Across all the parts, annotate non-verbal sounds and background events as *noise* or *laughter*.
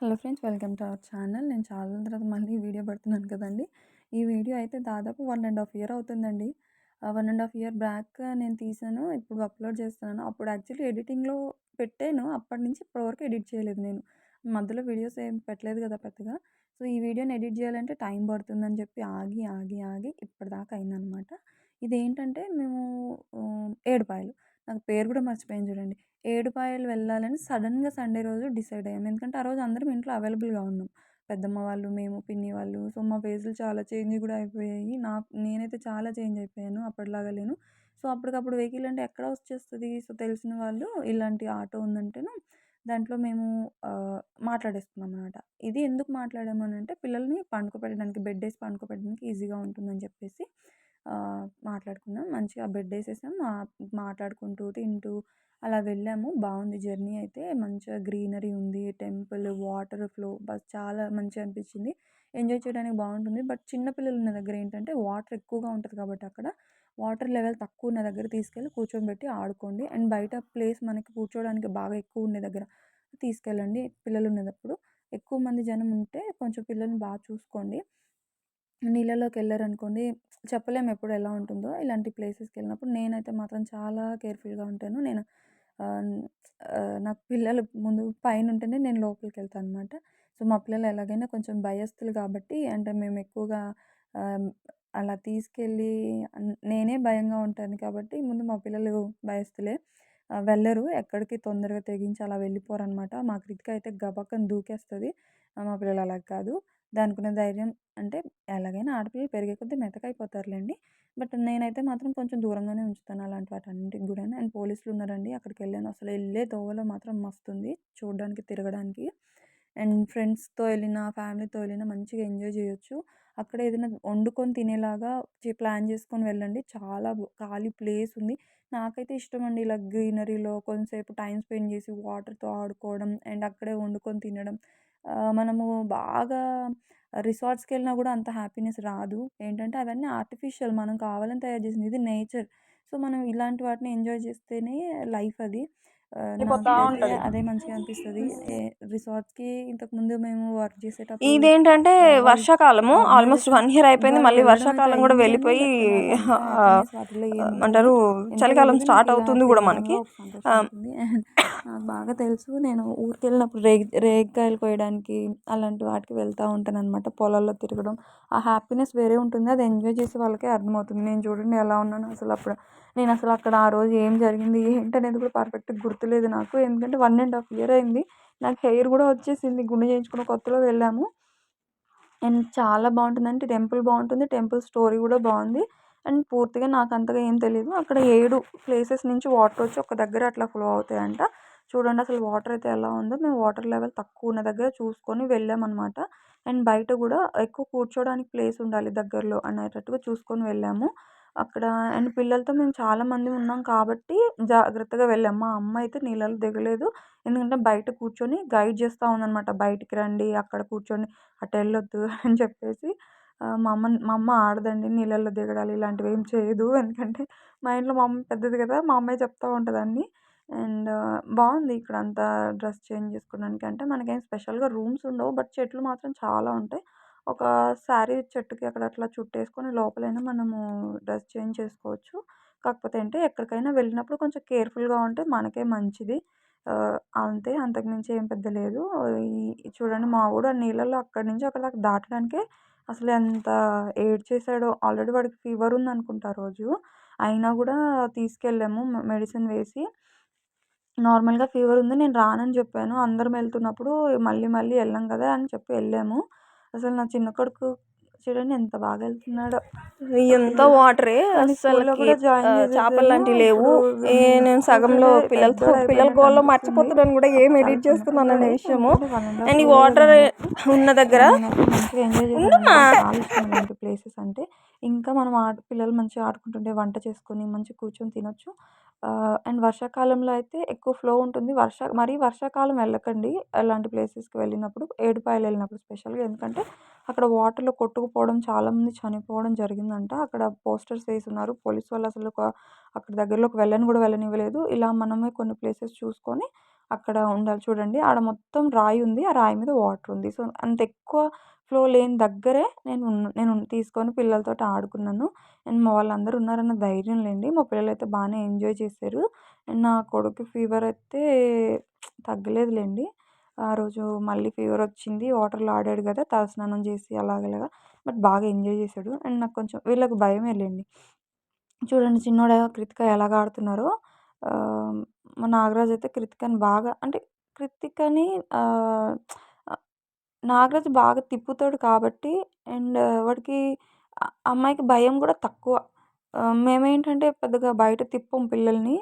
Hello friends welcome to our channel. నేను చాలా తర్వాత మళ్ళీ వీడియో పెడుతున్నాను కదండి. ఈ వీడియో అయితే దాదాపు వన్ అండ్ హాఫ్ ఇయర్ అవుతుందండి. One and half year back నేను తీసాను ఇప్పుడు అప్లోడ్ చేస్తున్నాను. అప్పుడు యాక్చువల్లీ ఎడిటింగ్లో పెట్టాను అప్పటి నుంచి ఇప్పటివరకు ఎడిట్ చేయలేదు నేను. మధ్యలో వీడియోస్ ఏం పెట్టలేదు కదా పెద్దగా. సో ఈ వీడియోని ఎడిట్ చేయాలంటే టైం పడుతుందని చెప్పి ఆగి ఆగి ఆగి ఇప్పటిదాకా అయిందనమాట ఇదేంటంటే మేము ఏడుపాయలు. నాకు పేరు కూడా మర్చిపోయాను చూడండి. ఏడుపాయలు వెళ్ళాలని సడన్గా సండే రోజు డిసైడ్ అయ్యాము ఎందుకంటే ఆ రోజు అందరం ఇంట్లో అవైలబుల్గా ఉన్నాం. పెద్దమ్మ వాళ్ళు మేము పిన్ని వాళ్ళు. సో మా ఫేసులు చాలా చేంజ్ కూడా అయిపోయాయి. నాకు నేనైతే చాలా చేంజ్ అయిపోయాను. అప్పటిలాగా లేను. సో అప్పటికప్పుడు వెహికల్ అంటే ఎక్కడ వచ్చేస్తుంది సో తెలిసిన వాళ్ళు ఇలాంటి ఆటో ఉందంటేను దాంట్లో మేము మాట్లాడేసుకున్నాం అనమాట ఇది ఎందుకు మాట్లాడాము అని అంటే పిల్లల్ని పండుకోబెట్టడానికి బెడ్ వేసి పండుకోబెట్టడానికి ఈజీగా ఉంటుందని చెప్పేసి మాట్లాడుకున్నాం. మంచిగా బెడ్ వేసేసాం. మాట్లాడుకుంటూ తింటూ అలా వెళ్ళాము. బాగుంది జర్నీ అయితే. మంచిగా గ్రీనరీ ఉంది. టెంపుల్ వాటర్ ఫ్లో బస్ చాలా మంచిగా అనిపించింది. ఎంజాయ్ చేయడానికి బాగుంటుంది. బట్ చిన్న పిల్లలు ఉన్న దగ్గర ఏంటంటే వాటర్ ఎక్కువగా ఉంటుంది కాబట్టి అక్కడ వాటర్ లెవెల్ తక్కువ ఉన్న దగ్గర తీసుకెళ్ళి కూర్చోబెట్టి ఆడుకోండి. అండ్ బయట ప్లేస్ మనకి కూర్చోడానికి బాగా ఎక్కువ ఉండే దగ్గర తీసుకెళ్ళండి పిల్లలు ఉన్నప్పుడు. ఎక్కువ మంది జనం ఉంటే కొంచెం పిల్లల్ని బాగా చూసుకోండి. నీళ్ళలోకి వెళ్ళారనుకోండి చెప్పలేము ఎప్పుడు ఎలా ఉంటుందో ఇలాంటి ప్లేసెస్కి వెళ్ళినప్పుడు నేనైతే మాత్రం చాలా కేర్ఫుల్గా ఉంటాను. నేను నాకు పిల్లలు ముందు పైన ఉంటేనే నేను లోపలికి వెళ్తాను అనమాట సో మా పిల్లలు ఎలాగైనా కొంచెం భయస్థులు కాబట్టి అంటే మేము ఎక్కువగా అలా తీసుకెళ్ళి నేనే భయంగా ఉంటాను కాబట్టి ముందు మా పిల్లలు భయస్థులే. వెళ్ళరు ఎక్కడికి తొందరగా తెగించి అలా వెళ్ళిపోరు అనమాట మా క్రితిక అయితే గబక్కన దూకేస్తుంది. మా పిల్లలు అలా కాదు. దానికున్న ధైర్యం అంటే ఎలాగైనా ఆడపిల్లలు పెరిగే కొద్దీ మెతకైపోతారులేండి. బట్ నేనైతే మాత్రం కొంచెం దూరంగానే ఉంచుతాను అలాంటి వాటన్నిటికి కూడా అండ్ పోలీసులు ఉన్నారండి. అక్కడికి వెళ్ళాను అసలు వెళ్ళే దోవలో మాత్రం మస్తు ఉంది చూడడానికి తిరగడానికి. అండ్ ఫ్రెండ్స్తో వెళ్ళిన ఫ్యామిలీతో వెళ్ళిన మంచిగా ఎంజాయ్ చేయొచ్చు. అక్కడ ఏదైనా వండుకొని తినేలాగా ప్లాన్ చేసుకొని వెళ్ళండి. చాలా ఖాళీ ప్లేస్ ఉంది. నాకైతే ఇష్టం అండి ఇలా గ్రీనరీలో కొంతసేపు టైం స్పెండ్ చేసి వాటర్తో ఆడుకోవడం. అండ్ అక్కడే వండుకొని తినడం. మనము బాగా రిసార్ట్స్కి వెళ్ళినా కూడా అంత హ్యాపీనెస్ రాదు. ఏంటంటే అవన్నీ ఆర్టిఫిషియల్ మనం కావాలని తయారు చేసింది. ఇది నేచర్. సో మనం ఇలాంటి వాటిని ఎంజాయ్ చేస్తేనే లైఫ్ అది. అదే మంచిగా అనిపిస్తుంది. రిసార్ట్స్కి ఇంతకుముందు మేము వర్క్ చేసేటప్పుడు ఇదేంటంటే వర్షాకాలము. ఆల్మోస్ట్ వన్ ఇయర్ అయిపోయింది. మళ్ళీ వర్షాకాలం కూడా వెళ్ళిపోయి అంటారు చలికాలం స్టార్ట్ అవుతుంది కూడా మనకి. *laughs* నాకు బాగా తెలుసు. నేను ఊరికి వెళ్ళినప్పుడు రేగి రేగికాయలు కోయడానికి అలాంటి వాటికి వెళ్తూ ఉంటాను అనమాట పొలాల్లో తిరగడం. ఆ హ్యాపీనెస్ వేరే ఉంటుంది. అది ఎంజాయ్ చేసే వాళ్ళకే అర్థమవుతుంది. నేను చూడండి ఎలా ఉన్నాను అసలు అప్పుడు నేను అసలు అక్కడ ఆ రోజు ఏం జరిగింది ఏంటనేది కూడా పర్ఫెక్ట్గా గుర్తులేదు నాకు. ఎందుకంటే వన్ అండ్ హాఫ్ ఇయర్ అయింది. నాకు హెయిర్ కూడా వచ్చేసింది. గుండె చేయించుకున్న కొత్తలో వెళ్ళాము. అండ్ చాలా బాగుంటుంది అంటే టెంపుల్ బాగుంటుంది. టెంపుల్ స్టోరీ కూడా బాగుంది. అండ్ పూర్తిగా నాకు అంతగా ఏం తెలియదు అక్కడ ఏడు ప్లేసెస్ నుంచి వాటర్ వచ్చి ఒక దగ్గర అట్లా ఫ్లో అవుతాయంట. చూడండి అసలు వాటర్ అయితే ఎలా ఉందో. మేము వాటర్ లెవెల్ తక్కువ ఉన్న దగ్గర చూసుకొని వెళ్ళామన్నమాట. అండ్ బయట కూడా ఎక్కువ కూర్చోడానికి ప్లేస్ ఉండాలి దగ్గరలో అనేటట్టుగా చూసుకొని వెళ్ళాము. అక్కడ అండ్ పిల్లలతో మేము చాలామంది ఉన్నాం కాబట్టి జాగ్రత్తగా వెళ్ళాం. మా అమ్మ అయితే నీళ్ళలో దిగలేదు. ఎందుకంటే బయట కూర్చొని గైడ్ చేస్తూ ఉందన్నమాట. బయటికి రండి అక్కడ కూర్చోండి అటు వెళ్ళొద్దు *laughs* అని చెప్పేసి. మా అమ్మ మా అమ్మ ఆడదండి నీళ్ళల్లో దిగడాలు ఇలాంటివి ఏం చేయదు. ఎందుకంటే మా ఇంట్లో మా అమ్మ పెద్దది కదా మా అమ్మాయి చెప్తూ ఉంటుంది అన్నీ అండ్ బాగుంది ఇక్కడ అంతా డ్రెస్ చేంజ్ చేసుకోవడానికి. అంటే మనకేం స్పెషల్గా రూమ్స్ ఉండవు బట్ చెట్లు మాత్రం చాలా ఉంటాయి. ఒక శారీ చెట్టుకి అక్కడ అట్లా చుట్టేసుకొని లోపలైనా మనము డ్రెస్ చేంజ్ చేసుకోవచ్చు. కాకపోతే అంటే ఎక్కడికైనా వెళ్ళినప్పుడు కొంచెం కేర్ఫుల్గా ఉంటే మనకే మంచిది. అంతే అంతకుమించి ఏం పెద్ద లేదు. ఈ చూడండి మా వాడు ఆ నీళ్ళల్లో అక్కడి నుంచి అక్కడ దాకా దాటడానికే అసలు ఎంత ఏడ్చేసాడో ఆల్రెడీ వాడికి ఫీవర్ ఉంది అనుకుంటా రోజు. అయినా కూడా తీసుకెళ్ళాము మెడిసిన్ వేసి. నార్మల్గా ఫీవర్ ఉంది నేను రానని చెప్పాను. అందరం వెళ్తున్నప్పుడు మళ్ళీ మళ్ళీ వెళ్ళాం కదా అని చెప్పి వెళ్ళాము. అసలు నా చిన్న కొడుకు చూడండి ఎంత బాగా వెళ్తున్నాడో. ఎంత వాటరే అసలు చేపలు లాంటివి లేవు. నేను సగంలో పిల్లలతో పిల్లల గోల్లో మర్చిపోతున్నాను కూడా ఏం ఎడిట్ చేస్తున్నాను అనే విషయము. అండ్ ఈ వాటర్ ఉన్న దగ్గర ప్లేసెస్ అంటే. ఇంకా మనం ఆడ పిల్లలు మంచిగా ఆడుకుంటుంటే వంట చేసుకొని మంచిగా కూర్చొని తినొచ్చు. అండ్ వర్షాకాలంలో అయితే ఎక్కువ ఫ్లో ఉంటుంది. వర్ష మరీ వర్షాకాలం వెళ్ళకండి. అలాంటి ప్లేసెస్కి వెళ్ళినప్పుడు ఏడుపాయలు వెళ్ళినప్పుడు స్పెషల్గా. ఎందుకంటే అక్కడ వాటర్లో కొట్టుకుపోవడం చాలామంది చనిపోవడం జరిగిందంట. అక్కడ పోస్టర్స్ వేసి ఉన్నారు పోలీస్ వాళ్ళు అసలు అక్కడ దగ్గరలోకి వెళ్ళని కూడా వెళ్ళనివ్వలేదు. ఇలా మనమే కొన్ని ప్లేసెస్ చూసుకొని అక్కడ ఉండాలి. చూడండి ఆడ మొత్తం రాయి ఉంది. ఆ రాయి మీద వాటర్ ఉంది. సో అంత ఎక్కువ ఫ్లో లేని దగ్గరే నేను నేను తీసుకొని పిల్లలతో ఆడుకున్నాను. అండ్ మా వాళ్ళందరూ ఉన్నారన్న ధైర్యం లేండి. మా పిల్లలు అయితే బాగానే ఎంజాయ్ చేశారు. అండ్ నా కొడుకు ఫీవర్ అయితే తగ్గలేదులేండి ఆ రోజు మళ్ళీ ఫీవర్ వచ్చింది. వాటర్లో ఆడాడు కదా తలస్నానం చేసి అలాగలాగా బట్ బాగా ఎంజాయ్ చేశాడు. అండ్ నాకు కొంచెం వీళ్ళకి భయమే లేండి. చూడండి చిన్నోడు కృతిక ఎలాగ ఆడుతున్నారో. మా నాగరాజు అయితే కృతికని బాగా అంటే కృతికని నాగరాజ్ బాగా తిప్పుతాడు కాబట్టి అండ్ వాడికి అమ్మాయికి భయం కూడా తక్కువ. మేమేంటంటే పెద్దగా బయట తిప్పం పిల్లల్ని.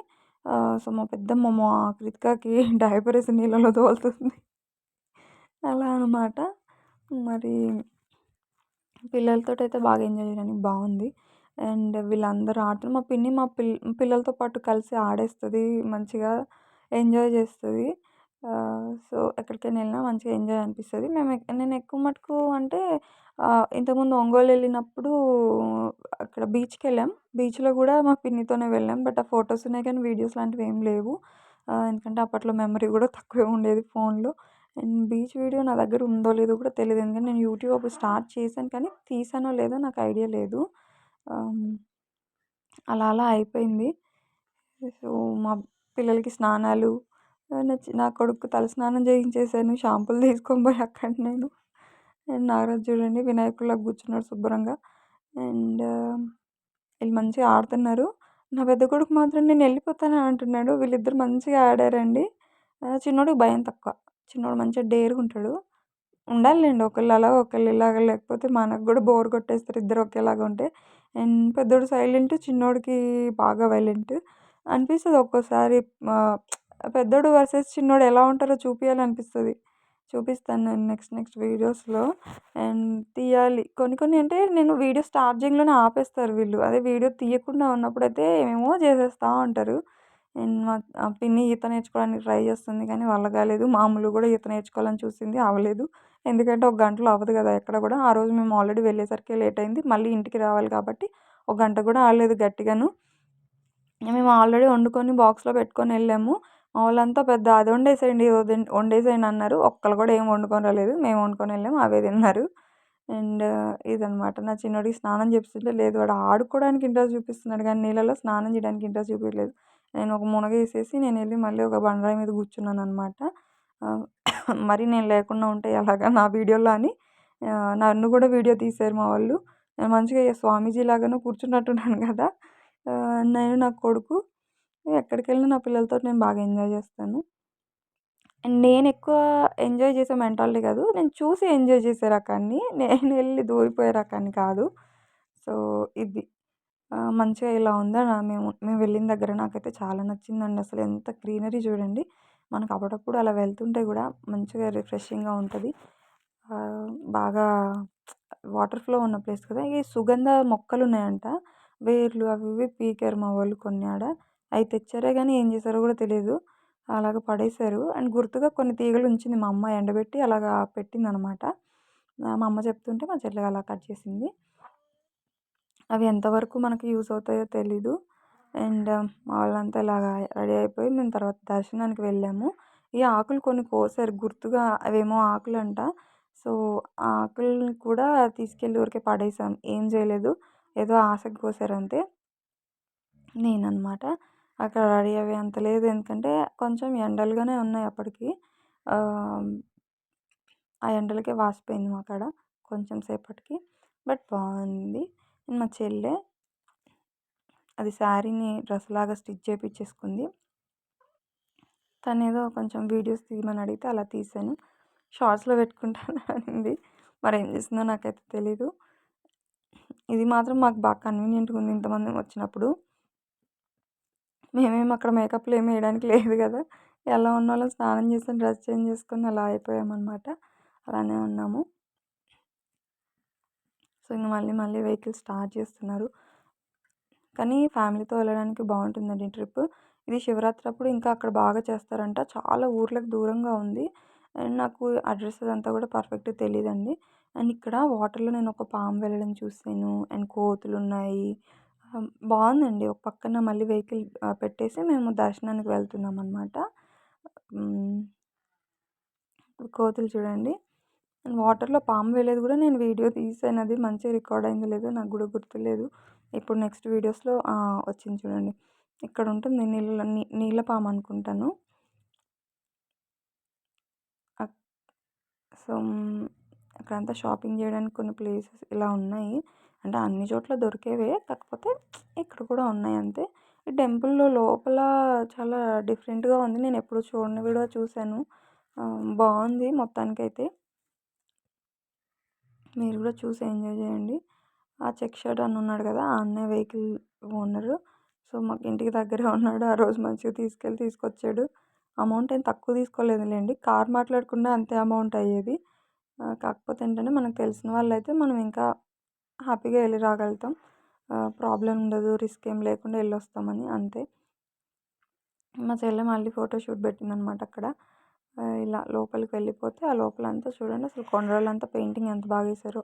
సో మా పెద్దమ్మ మా కృతికకి *laughs* డైపర్ వేసి నీళ్ళలో తోలుతుంది. అలా అనమాట మరి పిల్లలతో అయితే బాగా ఎంజాయ్ చేయడానికి బాగుంది. అండ్ వీళ్ళందరూ ఆడుతున్నారు మా పిన్ని మా పిల్ పిల్లలతో పాటు కలిసి ఆడేస్తుంది. మంచిగా ఎంజాయ్ చేస్తుంది. సో ఎక్కడికైనా వెళ్ళినా మంచిగా ఎంజాయ్ అనిపిస్తుంది. మేము నేను ఎక్కువ మటుకు అంటే ఇంతకుముందు ఒంగోలు వెళ్ళినప్పుడు అక్కడ బీచ్కి వెళ్ళాం. బీచ్లో కూడా మా పిన్నితోనే వెళ్ళాం. బట్ ఆ ఫొటోస్ ఉన్నాయి కానీ వీడియోస్ లాంటివి ఏం లేవు. ఎందుకంటే అప్పట్లో మెమరీ కూడా *laughs* తక్కువే ఉండేది ఫోన్లో. అండ్ బీచ్ వీడియో నా దగ్గర ఉందో లేదో కూడా తెలియదు. ఎందుకంటే నేను యూట్యూబ్ అప్పుడు స్టార్ట్ చేశాను కానీ తీసానో లేదో నాకు ఐడియా లేదు. అలా అలా అయిపోయింది. సో మా పిల్లలకి స్నానాలు నా కొడుకు తలస్నానం చేయించేసాను షాంపూలు తీసుకొని పోయి అక్కడ నేను. అండ్ నాగరాజు చూడండి వినాయకుడిలా కూర్చున్నాడు శుభ్రంగా. అండ్ వీళ్ళు మంచిగా ఆడుతున్నారు. నా పెద్ద కొడుకు మాత్రం నేను వెళ్ళిపోతాను అంటున్నాడు. వీళ్ళిద్దరు మంచిగా ఆడారండి. చిన్నోడికి భయం తక్కువ. చిన్నోడు మంచిగా డేర్గా ఉంటాడు. ఉండాలండి ఒకళ్ళు అలా ఒకళ్ళు ఇలాగ లేకపోతే మనకు కూడా బోర్ కొట్టేస్తారు ఇద్దరు ఒకేలాగా ఉంటే. అండ్ పెద్దోడు సైలెంట్ చిన్నోడికి బాగా వైలెంట్. అనిపిస్తుంది ఒక్కోసారి పెద్దోడు వర్సెస్ చిన్నోడు ఎలా ఉంటారో చూపించాలనిపిస్తుంది చూపిస్తాను నేను నెక్స్ట్ నెక్స్ట్ వీడియోస్లో. అండ్ తీయాలి. కొన్ని కొన్ని అంటే నేను వీడియో స్టార్టింగ్లోనే ఆపేస్తారు వీళ్ళు. అదే వీడియో తీయకుండా ఉన్నప్పుడైతే ఏమేమో చేసేస్తూ ఉంటారు. అండ్ మా పిన్ని ఈత నేర్చుకోవడానికి ట్రై చేస్తుంది కానీ వల్ల కాలేదు మామూలు కూడా ఈత నేర్చుకోవాలని చూసింది అవ్వలేదు ఎందుకంటే ఒక గంటలో అవ్వదు కదా ఎక్కడ కూడా. ఆ రోజు మేము ఆల్రెడీ వెళ్ళేసరికి లేట్ అయింది. మళ్ళీ ఇంటికి రావాలి కాబట్టి ఒక గంట కూడా ఆడలేదు గట్టిగాను. మేము ఆల్రెడీ వండుకొని బాక్స్లో పెట్టుకొని వెళ్ళాము. వాళ్ళంతా పెద్ద అది వండేసేయండి ఇది వండేసేయండి అన్నారు. ఒక్కరు కూడా ఏం వండుకొని రాలేదు. మేము వండుకొని వెళ్ళాము అవే తిన్నారు. అండ్ ఇదనమాట నా చిన్నోడికి స్నానం చేపిస్తుంటే లేదు వాడు ఆడుకోవడానికి ఇంట్రెస్ట్ చూపిస్తున్నాడు కానీ నీళ్ళలో స్నానం చేయడానికి ఇంట్రెస్ట్ చూపించలేదు నేను ఒక మునగ వేసేసి నేను వెళ్ళి మళ్ళీ ఒక బండరాయి మీద కూర్చున్నాను అనమాట మరి నేను లేకుండా ఉంటే ఎలాగా నా వీడియోలో అని నన్ను కూడా వీడియో తీశారు మా వాళ్ళు. నేను మంచిగా స్వామీజీ లాగానే కూర్చున్నట్టున్నాను కదా. నేను నా కొడుకు ఎక్కడికి వెళ్ళినా నా పిల్లలతో నేను బాగా ఎంజాయ్ చేస్తాను. అండ్ నేను ఎక్కువ ఎంజాయ్ చేసే మెంటాలిటీ కాదు నేను చూసి ఎంజాయ్ చేసే రకాన్ని నేను వెళ్ళి దూరిపోయే రకాన్ని కాదు. సో ఇది. మంచిగా ఇలా ఉందా? మేము మేము వెళ్ళిన దగ్గర నాకైతే చాలా నచ్చిందండి. అసలు ఎంత గ్రీనరీ చూడండి. మనకు అప్పుడప్పుడు అలా వెళ్తుంటే కూడా మంచిగా రిఫ్రెషింగ్గా ఉంటుంది. బాగా వాటర్ ఫ్లో ఉన్న ప్లేస్ కదా. ఈ సుగంధ మొక్కలు ఉన్నాయంట. వేర్లు అవి ఇవి పీకారు మా వాళ్ళు కొన్ని ఆడ అవి తెచ్చారే కానీ ఏం చేశారో కూడా తెలియదు అలాగ పడేశారు. అండ్ గుర్తుగా కొన్ని తీగలు ఉంచింది మా అమ్మ ఎండబెట్టి అలాగా పెట్టింది అనమాట మా అమ్మ చెప్తుంటే మా చెల్లి అలా కట్ చేసింది. అవి ఎంతవరకు మనకు యూస్ అవుతాయో తెలీదు. అండ్ వాళ్ళంతా ఇలాగా రెడీ అయిపోయి మేము తర్వాత దర్శనానికి వెళ్ళాము. ఈ ఆకులు కొన్ని కోసారు. గుర్తుగా అవేమో ఆకులు అంట సో ఆ ఆకుల్ని కూడా తీసుకెళ్ళి ఊరికే పడేసాం. ఏం చేయలేదు. ఏదో ఆశకు కోసారు అంతే. నేనన్నమాట అక్కడ రెడీ అయ్యే అంత లేదు. ఎందుకంటే కొంచెం ఎండలుగానే ఉన్నాయి అప్పటికి. ఆ ఎండలకే వాసిపోయింది మా కాడ కొంచెం సేపటికి. బట్ బాగుంది. మా చెల్లె అది శారీని డ్రెస్ లాగా స్టిచ్ చేయించేసుకుంది తను ఏదో కొంచెం వీడియోస్ తీయమని అడిగితే అలా తీసాను షార్ట్స్లో పెట్టుకుంటాను అనింది. మరి ఏం చేసిందో నాకైతే తెలీదు. ఇది మాత్రం మాకు బాగా కన్వీనియంట్గా ఉంది ఇంతమంది వచ్చినప్పుడు. మేమేం అక్కడ మేకప్లు ఏమి వేయడానికి లేదు కదా. ఎలా ఉన్న వాళ్ళం స్నానం చేసి డ్రెస్ చేంజ్ చేసుకొని అలా అయిపోయామన్నమాట. అలానే ఉన్నాము. సో ఇంక మళ్ళీ మళ్ళీ వెహికల్ స్టార్ట్ చేస్తున్నారు. కానీ ఫ్యామిలీతో వెళ్ళడానికి బాగుంటుందండి ట్రిప్. ఇది శివరాత్రి అప్పుడు ఇంకా అక్కడ బాగా చేస్తారంట. చాలా ఊర్లకు దూరంగా ఉంది. అండ్ నాకు అడ్రస్ అదంతా కూడా పర్ఫెక్ట్గా తెలియదండి అండ్ ఇక్కడ వాటర్లో నేను ఒక పాము వెళ్ళడం చూసాను అండ్ కోతులు ఉన్నాయి బాగుందండి ఒక పక్కన మళ్ళీ వెహికల్ పెట్టేసి మేము దర్శనానికి వెళ్తున్నాం అనమాట కోతులు చూడండి. వాటర్లో పాము వేయలేదు కూడా నేను వీడియో తీసాను. అది మంచిగా రికార్డ్ అయిందో లేదో నాకు కూడా గుర్తులేదు. ఇప్పుడు నెక్స్ట్ వీడియోస్లో వచ్చింది చూడండి. ఇక్కడ ఉంటుంది నీళ్ళ నీ- నీళ్ళ పాము అనుకుంటాను. సో అక్కడంతా షాపింగ్ చేయడానికి కొన్ని ప్లేసెస్ ఇలా ఉన్నాయి. అంటే అన్ని చోట్ల దొరికేవే కాకపోతే ఇక్కడ కూడా ఉన్నాయి అంతే. ఈ టెంపుల్లో లోపల చాలా డిఫరెంట్గా ఉంది. నేను ఎప్పుడు చూడని కూడా చూశాను. బాగుంది మొత్తానికైతే. మీరు కూడా చూసి ఎంజాయ్ చేయండి. ఆ చెక్ షర్ట్ అని ఉన్నాడు కదా ఆ అన్నయ్య వెహికల్ ఓనరు. సో మాకు ఇంటికి దగ్గరే ఉన్నాడు. ఆ రోజు మంచిగా తీసుకెళ్ళి తీసుకొచ్చాడు. అమౌంట్ ఏం తక్కువ తీసుకోలేదులేండి. కార్ మాట్లాడకుండా అంతే అమౌంట్ అయ్యేది. కాకపోతే ఏంటంటే మనకు తెలిసిన వాళ్ళు అయితే మనం ఇంకా హ్యాపీగా వెళ్ళి రాగలుగుతాం. ప్రాబ్లం ఉండదు రిస్క్ ఏం లేకుండా వెళ్ళి వస్తామని అంతే. మా చెల్లె మళ్ళీ ఫోటోషూట్ పెట్టిందనమాట అక్కడ. ఇలా లోపలికి వెళ్ళిపోతే ఆ లోపల అంతా చూడండి అసలు కొండలంతా పెయింటింగ్ ఎంత బాగా వేశారో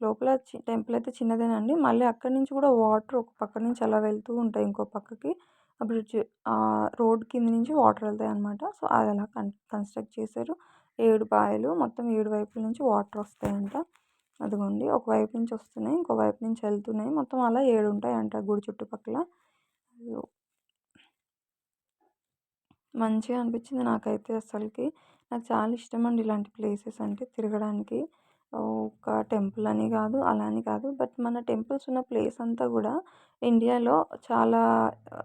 లోపల చి టెంపుల్ అయితే చిన్నదేనండి. మళ్ళీ అక్కడి నుంచి కూడా వాటర్ ఒక పక్క నుంచి అలా వెళ్తూ ఉంటాయి ఇంకో పక్కకి. ఆ బ్రిడ్జ్ ఆ రోడ్ కింద నుంచి వాటర్ వెళ్తాయి అనమాట సో అది అలా కన్ కన్స్ట్రక్ట్ చేశారు ఏడు బాయలు మొత్తం ఏడు వైపుల నుంచి వాటర్ వస్తాయంట. అదిగోండి ఒక వైపు నుంచి వస్తున్నాయి ఇంకో వైపు నుంచి వెళ్తున్నాయి. మొత్తం అలా ఏడు ఉంటాయి అంట గుడి చుట్టుపక్కల. మంచిగా అనిపించింది నాకైతే అసలుకి. నాకు చాలా ఇష్టం అండి ఇలాంటి ప్లేసెస్ అంటే తిరగడానికి. ఒక టెంపుల్ అని కాదు అలా అని కాదు. బట్ మన టెంపుల్స్ ఉన్న ప్లేస్ అంతా కూడా ఇండియాలో చాలా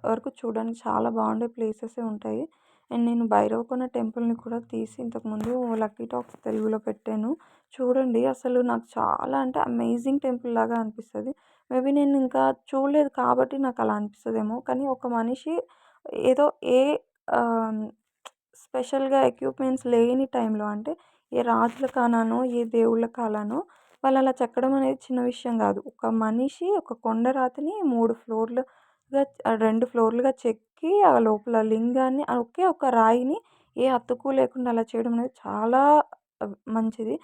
వరకు చూడడానికి చాలా బాగుండే ప్లేసెసే ఉంటాయి. అండ్ నేను భైరవకొన టెంపుల్ని కూడా తీసి ఇంతకుముందు లక్కీ టాక్స్ తెలుగులో పెట్టాను. చూడండి. అసలు నాకు చాలా అంటే అమేజింగ్ టెంపుల్ లాగా అనిపిస్తుంది. మేబీ నేను ఇంకా చూడలేదు కాబట్టి నాకు అలా అనిపిస్తుందేమో. కానీ ఒక మనిషి ఏదో ఏ స్పెషల్గా ఎక్విప్మెంట్స్ లేని టైంలో అంటే ఏ రాజుల కాలానో ఏ దేవుళ్ళ కాలానో వాళ్ళు అలా చెక్కడం అనేది చిన్న విషయం కాదు. ఒక మనిషి ఒక కొండరాతిని మూడు ఫ్లోర్లుగా రెండు ఫ్లోర్లుగా చెక్కి ఆ లోపల లింగాన్ని ఒకే ఒక రాయిని ఏ అతుకు లేకుండా అలా చేయడం అనేది చాలా మంచిది.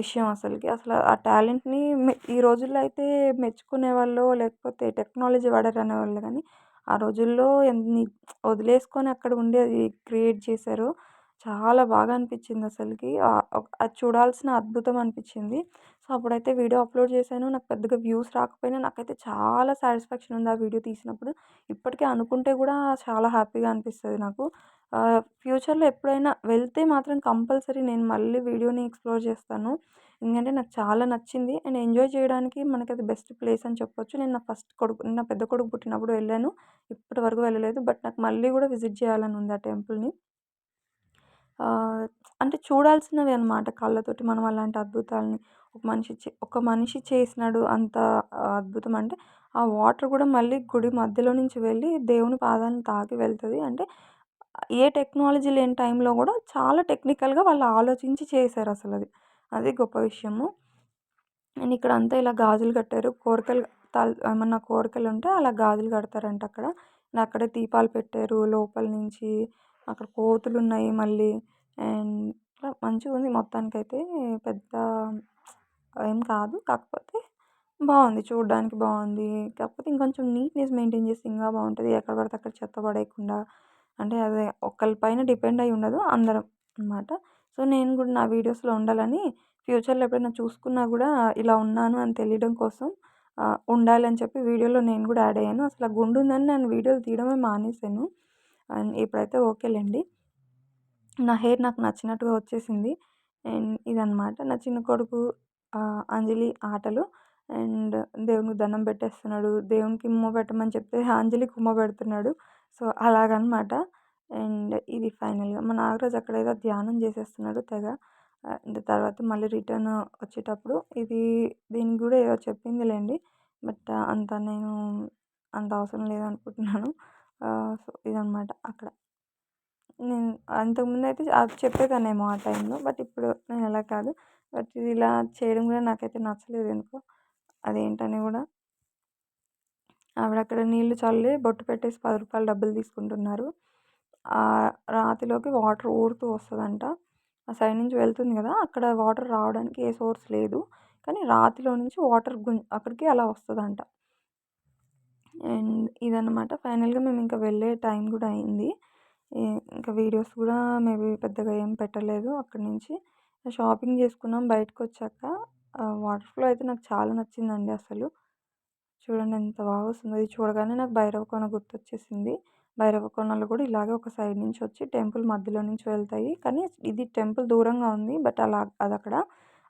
విషయం అసలుకి. అసలు ఆ టాలెంట్ని ఈ రోజుల్లో అయితే మెచ్చుకునే వాళ్ళు లేకపోతే టెక్నాలజీ వాడరు అనేవాళ్ళు కానీ ఆ రోజుల్లో ఎన్ని వదిలేసుకొని అక్కడ ఉండి అది క్రియేట్ చేశారో చాలా బాగా అనిపించింది అసలుకి. అది చూడాల్సిన అద్భుతం అనిపించింది. సో అప్పుడైతే వీడియో అప్లోడ్ చేశాను. నాకు పెద్దగా వ్యూస్ రాకపోయినా నాకైతే చాలా సాటిస్ఫాక్షన్ ఉంది ఆ వీడియో తీసినప్పుడు. ఇప్పటికీ అనుకుంటే కూడా చాలా హ్యాపీగా అనిపిస్తుంది నాకు. ఫ్యూచర్లో ఎప్పుడైనా వెళ్తే మాత్రం కంపల్సరీ నేను మళ్ళీ వీడియోని ఎక్స్ప్లోర్ చేస్తాను. ఎందుకంటే నాకు చాలా నచ్చింది. అండ్ ఎంజాయ్ చేయడానికి మనకి అది బెస్ట్ ప్లేస్ అని చెప్పొచ్చు. నేను నా ఫస్ట్ కొడుకు నా పెద్ద కొడుకు పుట్టినప్పుడు వెళ్ళాను. ఇప్పటి వరకు వెళ్ళలేదు. బట్ నాకు మళ్ళీ కూడా విజిట్ చేయాలని ఉంది ఆ టెంపుల్ని. అంటే చూడాల్సినవి అనమాట కళ్ళతోటి మనం అలాంటి అద్భుతాలని. ఒక మనిషి చే ఒక మనిషి చేసినాడు అంత అద్భుతం. అంటే ఆ వాటర్ కూడా మళ్ళీ గుడి మధ్యలో నుంచి వెళ్ళి దేవుని పాదాలను తాకి వెళ్తుంది. అంటే ఏ టెక్నాలజీ లేని టైంలో కూడా చాలా టెక్నికల్గా వాళ్ళు ఆలోచించి చేశారు అసలు అది. అది గొప్ప విషయము. అండ్ ఇక్కడ అంతా ఇలా గాజులు కట్టారు. కోరికలు తల ఏమన్నా కోరికలు ఉంటే అలా గాజులు కడతారంట అక్కడ. అక్కడే దీపాలు పెట్టారు. లోపల నుంచి అక్కడ కోతులు ఉన్నాయి మళ్ళీ. అండ్ ఇట్లా మంచిగా ఉంది మొత్తానికైతే. పెద్ద ఏం కాదు. కాకపోతే బాగుంది. చూడడానికి బాగుంది. కాకపోతే ఇంకొంచెం నీట్నెస్ మెయింటైన్ చేస్తే ఇంకా బాగుంటుంది. ఎక్కడ పడితే అక్కడ చెత్త పడేయకుండా. అంటే అదే ఒకరి పైన డిపెండ్ అయి ఉండదు. అందరం అనమాట సో నేను కూడా నా వీడియోస్లో ఉండాలని ఫ్యూచర్లో ఎప్పుడైనా చూసుకున్నా కూడా ఇలా ఉన్నాను అని తెలియడం కోసం ఉండాలని చెప్పి వీడియోలో నేను కూడా యాడ్ అయ్యాను. అసలు ఆ గుండు ఉందని నేను వీడియోలు తీయడమే మానేశాను. అండ్ ఇప్పుడైతే ఓకేలేండి. నా హెయిర్ నాకు నచ్చినట్టుగా వచ్చేసింది. అండ్ ఇదన్నమాట. నా చిన్న కొడుకు అంజలి ఆటలు. అండ్ దేవునికి దండం పెట్టేస్తున్నాడు. దేవునికి ఉమ్మ పెట్టమని చెప్తే అంజలికి ఉమ్మ పెడుతున్నాడు. సో అలాగనమాట అండ్ ఇది ఫైనల్గా మా నాగరాజు అక్కడ ఏదో ధ్యానం చేసేస్తున్నాడు తెగ. అండ్ తర్వాత మళ్ళీ రిటర్న్ వచ్చేటప్పుడు ఇది దీనికి కూడా ఏదో చెప్పిందిలేండి. బట్ అంత నేను అంత అవసరం లేదనుకుంటున్నాను. ఇదన్నమాట అక్కడ. నేను అంతకుముందు అయితే అది చెప్పేదాన్నేమో ఆ టైంలో బట్ ఇప్పుడు నేను అలా కాదు. బట్ ఇది ఇలా చేయడం కూడా నాకైతే నచ్చలేదు ఎందుకో అదేంటని కూడా. ఆవిడ అక్కడ నీళ్ళు చల్లి బొట్టు పెట్టేసి పది రూపాయలు డబ్బులు తీసుకుంటున్నారు. ఆ రాతిలోకి వాటర్ ఊరుతూ వస్తుందంట. ఆ సైడ్ నుంచి వెళ్తుంది కదా అక్కడ వాటర్ రావడానికి ఏ సోర్స్ లేదు. కానీ రాతిలో నుంచి వాటర్ గుం అక్కడికి అలా వస్తుందంట. అండ్ ఇదన్నమాట. ఫైనల్గా మేము ఇంకా వెళ్ళే టైం కూడా అయింది. ఇంకా వీడియోస్ కూడా మేబీ పెద్దగా ఏం పెట్టలేదు అక్కడి నుంచి. షాపింగ్ చేసుకున్నాం బయటకు వచ్చాక వాటర్ ఫ్లో అయితే నాకు చాలా నచ్చిందండి అసలు. చూడండి ఎంత బాగా వస్తుందో. ఇది చూడగానే నాకు భైరవకోన గుర్తొచ్చేసింది. భైరవకోనలో కూడా ఇలాగే ఒక సైడ్ నుంచి వచ్చి టెంపుల్ మధ్యలో నుంచి వెళ్తాయి. కానీ ఇది టెంపుల్ దూరంగా ఉంది. బట్ అలా అది అక్కడ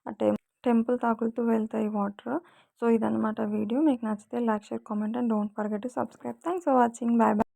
ఆ టెం టెంపుల్ తాకులుతూ వెళ్తాయి వాటర్. సో ఇదనమాట వీడియో. మీకు నచ్చితే like share comment and don't forget to subscribe. Thanks for watching. Bye bye